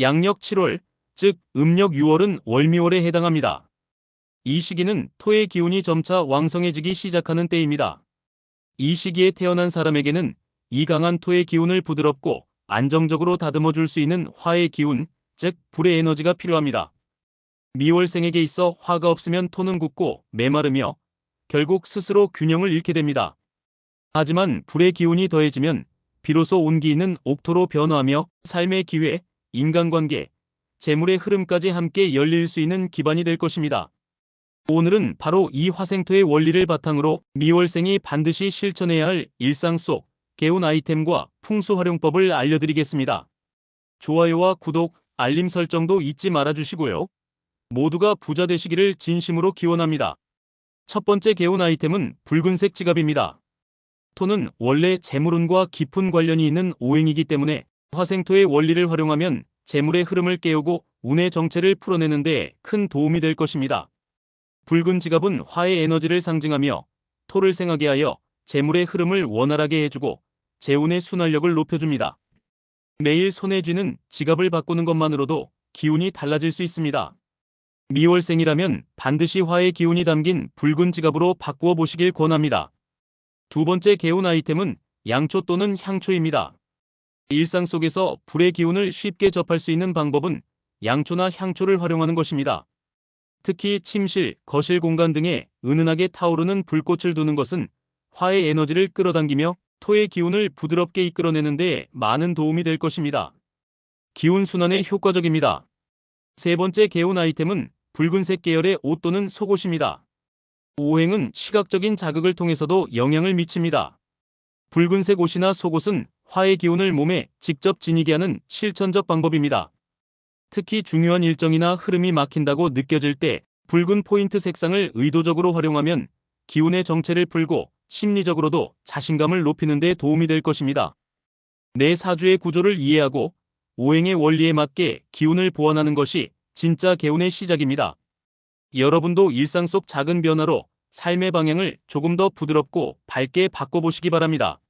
양력 7월, 즉 음력 6월은 월미월에 해당합니다. 이 시기는 토의 기운이 점차 왕성해지기 시작하는 때입니다. 이 시기에 태어난 사람에게는 이 강한 토의 기운을 부드럽고 안정적으로 다듬어 줄 수 있는 화의 기운, 즉 불의 에너지가 필요합니다. 미월생에게 있어 화가 없으면 토는 굳고 메마르며 결국 스스로 균형을 잃게 됩니다. 하지만 불의 기운이 더해지면 비로소 온기 있는 옥토로 변화하며 삶의 기회, 인간관계, 재물의 흐름까지 함께 열릴 수 있는 기반이 될 것입니다. 오늘은 바로 이 화생토의 원리를 바탕으로 미월생이 반드시 실천해야 할 일상 속 개운 아이템과 풍수 활용법을 알려드리겠습니다. 좋아요와 구독, 알림 설정도 잊지 말아주시고요. 모두가 부자 되시기를 진심으로 기원합니다. 첫 번째 개운 아이템은 붉은색 지갑입니다. 토는 원래 재물운과 깊은 관련이 있는 오행이기 때문에 화생토의 원리를 활용하면 재물의 흐름을 깨우고 운의 정체를 풀어내는 데 큰 도움이 될 것입니다. 붉은 지갑은 화의 에너지를 상징하며 토를 생하게 하여 재물의 흐름을 원활하게 해주고 재운의 순환력을 높여줍니다. 매일 손에 쥐는 지갑을 바꾸는 것만으로도 기운이 달라질 수 있습니다. 미월생이라면 반드시 화의 기운이 담긴 붉은 지갑으로 바꾸어 보시길 권합니다. 두 번째 개운 아이템은 양초 또는 향초입니다. 일상 속에서 불의 기운을 쉽게 접할 수 있는 방법은 양초나 향초를 활용하는 것입니다. 특히 침실, 거실 공간 등에 은은하게 타오르는 불꽃을 두는 것은 화의 에너지를 끌어당기며 토의 기운을 부드럽게 이끌어내는 데 많은 도움이 될 것입니다. 기운 순환에 효과적입니다. 세 번째 개운 아이템은 붉은색 계열의 옷 또는 속옷입니다. 오행은 시각적인 자극을 통해서도 영향을 미칩니다. 붉은색 옷이나 속옷은 화의 기운을 몸에 직접 지니게 하는 실천적 방법입니다. 특히 중요한 일정이나 흐름이 막힌다고 느껴질 때 붉은 포인트 색상을 의도적으로 활용하면 기운의 정체를 풀고 심리적으로도 자신감을 높이는 데 도움이 될 것입니다. 내 사주의 구조를 이해하고 오행의 원리에 맞게 기운을 보완하는 것이 진짜 개운의 시작입니다. 여러분도 일상 속 작은 변화로 삶의 방향을 조금 더 부드럽고 밝게 바꿔보시기 바랍니다.